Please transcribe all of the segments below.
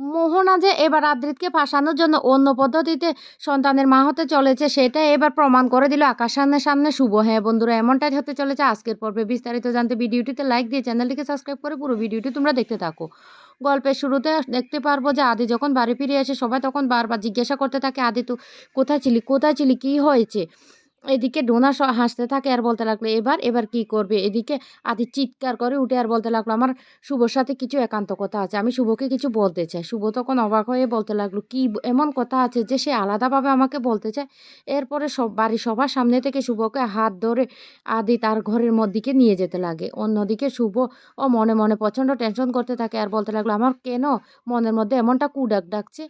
মোহনা যে এবার আদ্রিতকে ফাঁসানোর জন্য অন্য পদ্ধতিতে সন্তানের মা হতে চলেছে, সেটা এবার প্রমাণ করে দিল আকাশ সামনের সামনে শুভ। হ্যাঁ বন্ধুরা, এমনটাই হতে চলেছে আজকের পর্বে। বিস্তারিত জানতে ভিডিওটিতে লাইক দিয়ে চ্যানেলটিকে সাবস্ক্রাইব করে পুরো ভিডিওটি তোমরা দেখতে থাকো। গল্পের শুরুতে দেখতে পারব যে আদি যখন বাড়ি ফিরে আসে সবাই তখন বারবার জিজ্ঞাসা করতে থাকে, আদি, তো কোথায় ছিলি? কোথায় ছিলি? কী হয়েছে? এদিকে ডোনা হাসতে থাকে আর বলতে লাগল, এবার এবার কি করবে? এদিকে আদি চিৎকার করে উঠে আর বলতে লাগল, আমার শুভর সাথে কিছু একান্ত কথা আছে। আমি শুভকে কিছু বলতে চাই। শুভ তখন অবাক হয়ে বলতে লাগল, কি এমন কথা আছে যে সে আলাদাভাবে আমাকে বলতে চায়? এরপরে সব, বাড়ির সবার সামনে থেকে শুভকে হাত ধরে আদি তার ঘরের মধ্যে নিয়ে যেতে লাগে। অন্যদিকে শুভ ও মনে মনে প্রচণ্ড টেনশন করতে থাকে আর বলতে লাগল, আমার কেন মনের মধ্যে এমনটা কুডাক ডাকছে?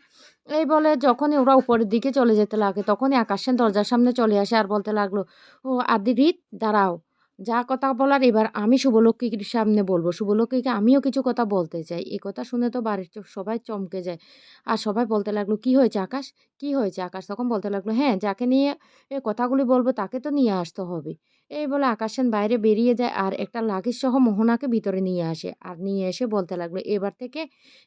এই বলে যখনই ওরা উপরের দিকে চলে যেতে লাগে, তখনই আকাশের দরজার সামনে চলে আসে আর বলতে লাগল, ও, আদি রিত, দাঁড়াও। যা কথা বলার এবার আমি শুভলক্ষ্মীর সামনে বলব। শুভলক্ষ্মীকে আমিও কিছু কথা বলতে চাই। এই কথা শুনে তো বাড়ির সবাই চমকে যায়। আর সবাই বলতে লাগল, কি হয়েছে আকাশ? কি হয়েছে আকাশ? তখন বলতে লাগল হ্যাঁ যাকে নিয়ে এ কথাগুলি বলব তাকে তো নিয়ে আসতে হবে। এই বলে আকাশ সেন বাইরে বেরিয়ে যায় আর একটা লাগেজ সহ মোহনাকে ভিতরে নিয়ে আসে। আর নিয়ে এসে বলতে লাগল, এবার থেকে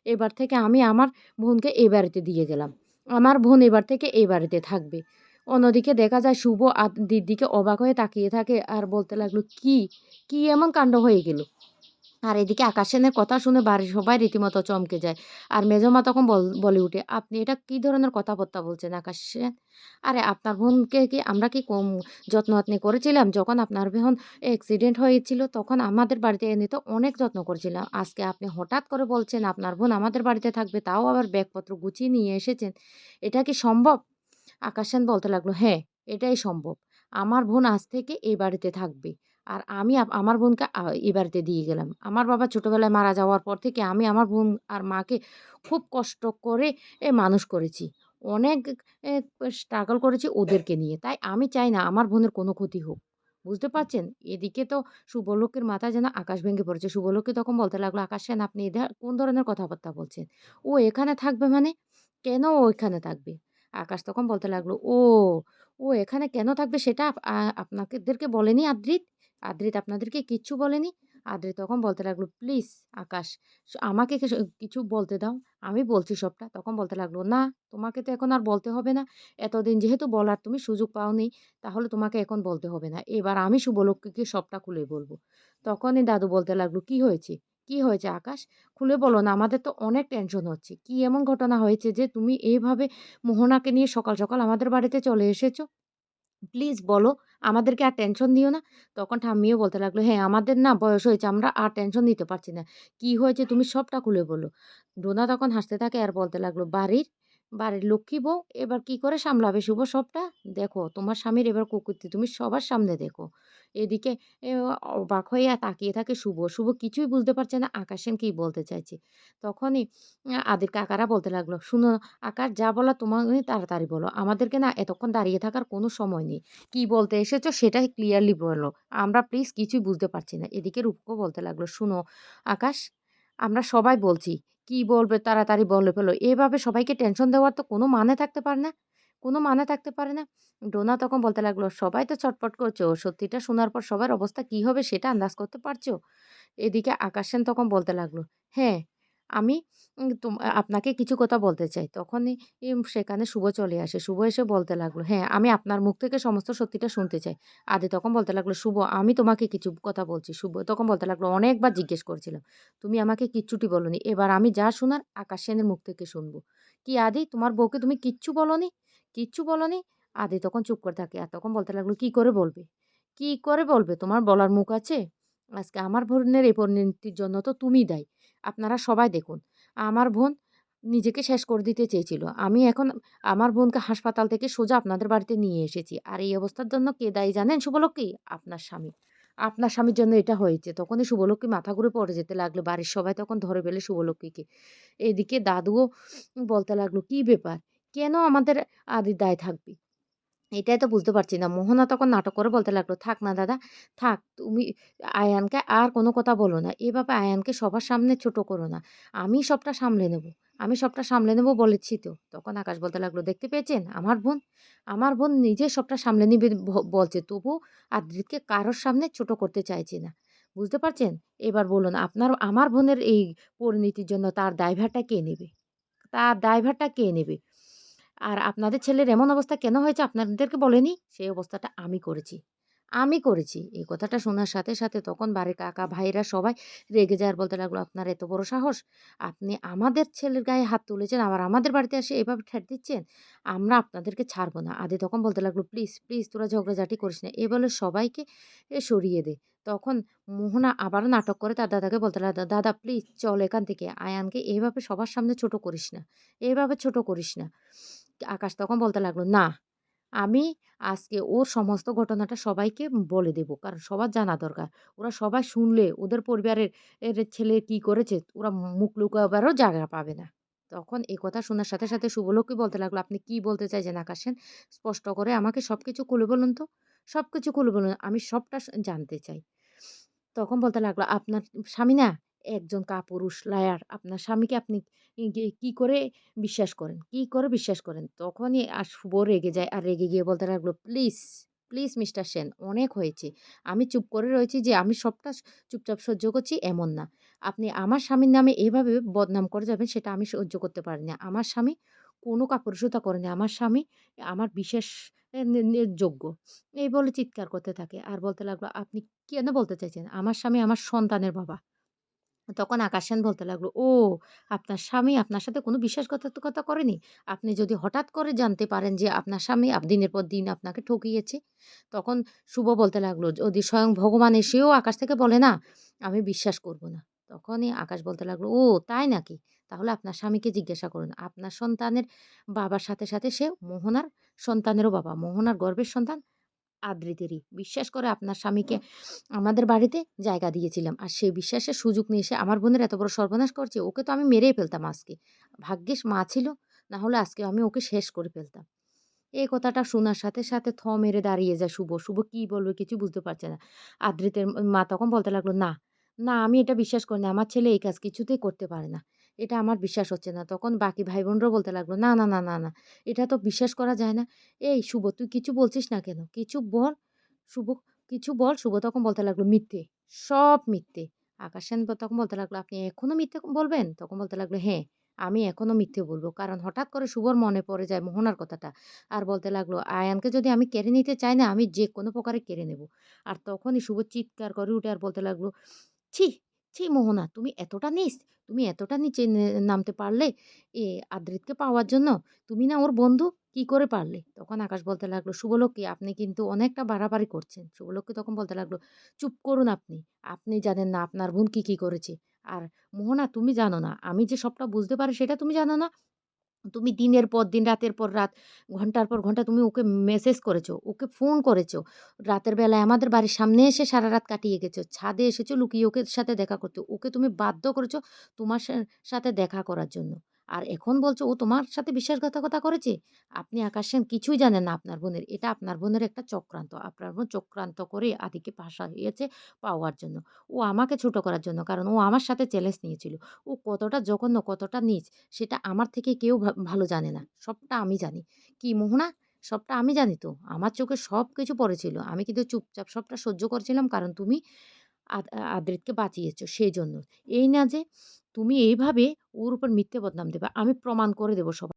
এবার থেকে আমি আমার বোনকে এই বাড়িতে দিয়ে গেলাম। আমার বোন এবার থেকে এই বাড়িতে থাকবে। অন্যদিকে দেখা যায় শুভ আদির দিকে অবাক হয়ে তাকিয়ে থাকে আর বলতে লাগল, কি? কি এমন কাণ্ড হয়ে গেল? আর এদিকে আকাশ সেনের কথা শুনে বাড়ির সবাই রীতিমতো চমকে যায় আর মেজমা তখন বল উঠে, আপনি এটা কি ধরনের কথাবার্তা বলছেন আকাশ সেন? আরে, আপনার বোনকে কি আমরা কি কম যত্ন আত্নি করেছিলাম? যখন আপনার বোন অ্যাক্সিডেন্ট হয়েছিল, তখন আমাদের বাড়িতে এনে তো অনেক যত্ন করেছিলাম। আজকে আপনি হঠাৎ করে বলছেন আপনার বোন আমাদের বাড়িতে থাকবে, তাও আবার ব্যাগপত্র গুছিয়ে নিয়ে এসেছেন। এটা কি সম্ভব? আকাশ সেন বলতে লাগল হ্যাঁ এটাই সম্ভব। আমার বোন আজ থেকে এই বাড়িতে থাকবে। আর আমি আমার বোনকে এই বাড়িতে দিয়ে গেলাম। আমার বাবা ছোটোবেলায় মারা যাওয়ার পর থেকে আমি আমার বোন আর মাকে খুব কষ্ট করে এ, মানুষ করেছি। অনেক স্ট্রাগল করেছি ওদেরকে নিয়ে। তাই আমি চাই না আমার বোনের কোনো ক্ষতি হোক। বুঝতে পারছেন? এদিকে তো শুভলোকের মাথায় যেন আকাশ ভেঙে পড়েছে। শুভলোককে তখন বলতে লাগল আকাশ সেন আপনি কোন ধরনের কথাবার্তা বলছেন? ও এখানে থাকবে মানে? কেন ও এখানে থাকবে? আকাশ তখন বলতে লাগল, ও ও এখানে কেন থাকবে সেটা আপ- আপনাদেরকে বলেনি আদ্রিত? আদ্রিত আপনাদেরকে কিচ্ছু বলেনি? আদ্রিত তখন বলতে লাগল, প্লিজ আকাশ আমাকে কিছু কিছু বলতে দাও, আমি বলছি সবটা। তখন বলতে লাগল, না, তোমাকে তো এখন আর বলতে হবে না। এতদিন যেহেতু বলার তুমি সুযোগ পাওনি, তাহলে তোমাকে এখন বলতে হবে না। এবার আমি শুভলক্ষ্মীকে সবটা খুলে বলব। তখনই দাদু বলতে লাগল, কি হয়েছে? কি হয়েছে আকাশ? খুলে বলো না, আমাদের তো অনেক টেনশন হচ্ছে। কি এমন ঘটনা হয়েছে যে তুমি এইভাবে মোহনাকে নিয়ে সকাল সকাল আমাদের বাড়িতে চলে এসেছ? প্লিজ বলো, আমাদেরকে আর টেনশন দিও না। তখন ঠাম্মিও বলতে লাগল হ্যাঁ আমাদের না বয়স হয়েছে, আমরা আর টেনশন দিতে পারছি না। কি হয়েছে তুমি সবটা খুলে বলো। ডোনা তখন হাসতে থাকে আর বলতে লাগল, বাড়ির বাড়ির লক্ষ্মী বউ এবার কি করে সামলাবে শুভ সবটা? দেখো, তোমার স্বামীর এবার কুকুরটি তুমি সবার সামনে দেখো। এদিকে অবাক হয়ে তাকিয়ে থাকে শুভ। শুভ কিছুই বুঝতে পারছে না আকাশেন কি বলতে চাইছে? তখনই আদির কাকারা বলতে লাগল, শুনো আকাশ, যা বলা তুমি তাড়াতাড়ি বলো। আমাদেরকে না এতক্ষণ দাঁড়িয়ে থাকার কোনো সময় নেই। কি বলতে এসেছ সেটাই ক্লিয়ারলি বলো। আমরা প্লিজ কিছুই বুঝতে পারছি না। এদিকে রূপকও বলতে লাগল, শুনো আকাশ, আমরা সবাই বলছি কি বলবে, তাড়াতাড়ি বলে ফেলো। এভাবে সবাইকে টেনশন দেওয়ার তো কোনো মানে থাকতে পারে না। কোনো মানে থাকতে পারে না। ডোনা তখন বলতে লাগল, সবাই তো চটপট করছ। সত্যিটা শোনার পর সবার অবস্থা কি হবে সেটা আন্দাজ করতে পারছ? এদিকে আকাশেন তখন বলতে লাগল হ্যাঁ আমি আপনাকে কিছু কথা বলতে চাই। তখনই সেখানে শুভ চলে আসে। শুভ এসে বলতে লাগল হ্যাঁ আমি আপনার মুখ থেকে সমস্ত সত্যিটা শুনতে চাই। আদি তখন বলতে লাগল, শুভ, আমি তোমাকে কিছু কথা বলছি। শুভ তখন বলতে লাগল, অনেকবার জিজ্ঞেস করছিলাম, তুমি আমাকে কিচ্ছুটি বলনি। এবার আমি যা শোনার আকাশ সেনের মুখ থেকে শুনব। কি আদি, তোমার বউকে তুমি কিচ্ছু বলনি? কিচ্ছু বলনি? আদি তখন চুপ করে থাকে। আর তখন বলতে লাগল, কি করে বলবে? কি করে বলবে? তোমার বলার মুখ আছে? আজকে আমার বোনের এই পরিণতির জন্য তো তুমি দায়ী। আপনারা সবাই দেখুন। আমার বোন নিজেকে শেষ করে দিতে চেয়েছিল। আমি এখন আমার বোনকে হাসপাতাল থেকে সোজা আপনাদের বাড়িতে নিয়ে এসেছি। আর এই অবস্থার জন্য কে দায়ী জানেন? শুভলক্ষ্মী, আপনার স্বামী। আপনার স্বামীর জন্য এটা হয়েছে। তখনই শুভলক্ষ্মী মাথা ঘুরে পড়ে যেতে লাগল। বাড়ির সবাই তখন ধরে ফেলে শুভলক্ষ্মীকে। এদিকে দাদুও বলতে লাগল, কি ব্যাপার? কেন আমাদের আদির দায় থাকবে? এটাই তো বুঝতে পারছি না। মোহনা তখন নাটক করে বলতে লাগল, থাক না দাদা, থাক, তুমি আয়ানকে আর কোনো কথা বলো না। এভাবে আয়ানকে সবার সামনে ছোট করো না। আমি সবটা সামলে নেব। আমি সবটা সামলে নেব বলেছি তো। তখন আকাশ বলতে লাগল, দেখতে পেয়েছেন? আমার বোন? আমার বোন নিজে সবটা সামলে নিবে বলছে। তবু আদ্রিতকে কারোর সামনে ছোট করতে চাইছে না। বুঝতে পারছেন? এবার বলুন, আপনার, আমার বোনের এই পরিণতির জন্য তার দায়ভারটা কে নেবে? তার দায়ভারটা কে নেবে? আর আপনাদের ছেলের এমন অবস্থা কেন হয়েছে আপনাদেরকে বলেনি? সেই অবস্থাটা আমি করেছি। আমি করেছি। এই কথাটা শোনার সাথে, সাথে তখন বাড়ির কাকা, ভাইরা সবাই রেগে যায় বলতে লাগল, "আপনার এত বড় সাহস! আপনি আমাদের ছেলের গায়ে হাত তুলেছেন, আবার আমাদের বাড়িতে এসে এভাবে ঠেট দিচ্ছেন? আমরা আপনাদেরকে ছাড়ব না।" আদি তখন বলতে লাগল, "প্লিজ, প্লিজ তোরা ঝগড়াঝাটি করিস না।" এ বলে সবাইকে এ সরিয়ে দে তখন মোহনা আবারও নাটক করে তার দাদাকে বলতে লাগল, "দাদা প্লিজ চল এখান থেকে। আয়ানকে এভাবে সবার সামনে ছোট করিস না। এভাবে ছোট করিস না।" আকাশ তখন বলতে লাগল, "না, আমি আজকে ওর সমস্ত ঘটনাটা সবাইকে বলে দেব। কারণ সবার জানা দরকার। ওরা সবাই শুনলে ওদের পরিবারের এর ছেলে কি করেছে ওরা মুখ লুকাবারও জায়গা পাবে না।" তখন এই কথা শোনার সাথে, সাথে শুভলক্ষ্মী বলতে লাগল, "আপনি কি বলতে চাইছেন আকাশ সেন? স্পষ্ট করে আমাকে সব কিছু খুলে বলুন তো। সব কিছু খুলে বলুন। আমি সবটা জানতে চাই।" তখন বলতে লাগল, "আপনার স্বামী না একজন কাপুরুষ, লায়ার। আপনার স্বামীকে আপনি কি করে বিশ্বাস করেন? কি করে বিশ্বাস করেন?" তখনই আর শুভ রেগে যায়। আর রেগে গিয়ে বলতে লাগল, "প্লিজ, প্লিজ মিস্টার সেন অনেক হয়েছে। আমি চুপ করে রয়েছি যে আমি সবটা চুপচাপ সহ্য করছি এমন না। আপনি আমার স্বামীর নামে এভাবে বদনাম করে যাবেন সেটা আমি সহ্য করতে পারি না। আমার স্বামী কোনো কাপুরুষতা করেনি। আমার স্বামী আমার বিশেষ যোগ্য।" এই বলে চিৎকার করতে থাকে। আর বলতে লাগল, "আপনি কেন বলতে চাইছেন? আমার স্বামী আমার সন্তানের বাবা।" তখন আকাশ সেন বলতে লাগল, "ও আপনার স্বামী আপনার সাথে কোনো বিশ্বাসঘাতকতা করেনি? আপনি যদি হঠাৎ করে জানতে পারেন যে আপনার স্বামী দিনের পর দিন আপনাকে ঠকিয়েছে?" তখন শুভ বলতে লাগল, "যদি স্বয়ং ভগবান এসেও আকাশ থেকে বলে না, আমি বিশ্বাস করব না।" তখনই আকাশ বলতে লাগল, "ও তাই নাকি? তাহলে আপনার স্বামীকে জিজ্ঞাসা করুন। আপনার সন্তানের বাবার সাথে, সাথে সে মোহনার সন্তানেরও বাবা। মোহনার গর্ভের সন্তান আদ্রিতেরই। বিশ্বাস করে আপনার স্বামীকে আমাদের বাড়িতে জায়গা দিয়েছিলাম। আর সেই বিশ্বাসের সুযোগ নিয়ে এসে আমার বোনের এত বড় সর্বনাশ করছে। ওকে তো আমি মেরেই ফেলতাম আজকে। ভাগ্যেস মা ছিল। না হলে আজকে আমি ওকে শেষ করে ফেলতাম।" এই কথাটা শোনার সাথে, সাথে থ মেরে দাঁড়িয়ে যায় শুভ। শুভ কি বলবে কিছু বুঝতে পারছে না। আদ্রিতের মা তখন বলতে লাগল, "না, না আমি এটা বিশ্বাস করি না। আমার ছেলে এই কাজ কিছুতেই করতে পারে না। এটা আমার বিশ্বাস হচ্ছে না।" তখন বাকি ভাই-বোনরাও বলতে লাগল, "না, না, না, না, না। এটা তো বিশ্বাস করা যায় না। এই শুভ তুই কিছু বলছিস না কেন? কিছু বল। শুভ কিছু বল।" শুভ তখন বলতে লাগল, "মিথ্যে। সব মিথ্যে।" আকাশ সেন তখন বলতে লাগল, "আপনি এখনও মিথ্যে বলবেন?" তখন বলতে লাগল, "হ্যাঁ, আমি এখনও মিথ্যে বলব কারণ হঠাৎ করে শুভর মনে পড়ে যায় মোহনার কথাটা। আর বলতে লাগল, "আয়ানকে যদি আমি কেড়ে নিতে চাই না, আমি যে কোনো প্রকারে কেড়ে নেব।" আর তখনই শুভ চিৎকার করে উঠে আর বলতে লাগল, "ছি, ছি মোহনা তুমি এতটা নিস তুমি এতটা নিচে নামতে পারলে এ আদ্রিতকে পাওয়ার জন্য? তুমি না ওর বন্ধু? কি করে পারলে?" তখন আকাশ বলতে লাগল, "শুভলক্ষ্মী আপনি কিন্তু অনেকটা বাড়াবাড়ি করছেন।" শুভলক্ষ্মী তখন বলতে লাগল, "চুপ করুন আপনি। আপনি জানেন না আপনার বোন কি, কি করেছে। আর মোহনা তুমি জানো না। আমি যে সবটা বুঝতে পারি সেটা তুমি জানো না? তুমি দিনের পর দিন, রাতের পর রাত, ঘণ্টার পর ঘণ্টা তুমি ওকে মেসেজ করেছ, ওকে ফোন করেছ। রাতের বেলায় আমাদের বাড়ির সামনে এসে সারা রাত কাটিয়ে গেছো। ছাদে এসেছ লুকিয়ে ওকে সাথে দেখা করতে। ওকে তুমি বাধ্য করেছ তোমার সাথে দেখা করার জন্য। আর এখন বলছো ও তোমার সাথে বিশ্বাসঘাতকতা করেছে? আপনি আকাশ সেন কিছুই জানেন না আপনার বোনের। এটা আপনার বোনের একটা চক্রান্ত। আপনার বোন চক্রান্ত করে আদিকে ফাঁসিয়েছে পাওয়ার জন্য। ও আমাকে ছোট করার জন্য। কারণ ও আমার সাথে চ্যালেঞ্জ নিয়েছিল। ও কতটা জঘন্য, কতটা নীচ সেটা আমার থেকে কেউ ভালো জানে না। সবটা আমি জানি। কি মোহনা? সবটা আমি জানি তো। আমার চোখে সব কিছু পড়েছিল। আমি কিন্তু চুপচাপ সবটা সহ্য করছিলাম কারণ তুমি আদ্রিতকে বাঁচিয়েছো সেজন্য। এই না যে তুমি এইভাবে ওর উপর মিথ্যে বদনাম দেবে, আমি প্রমাণ করে দেবো সবাই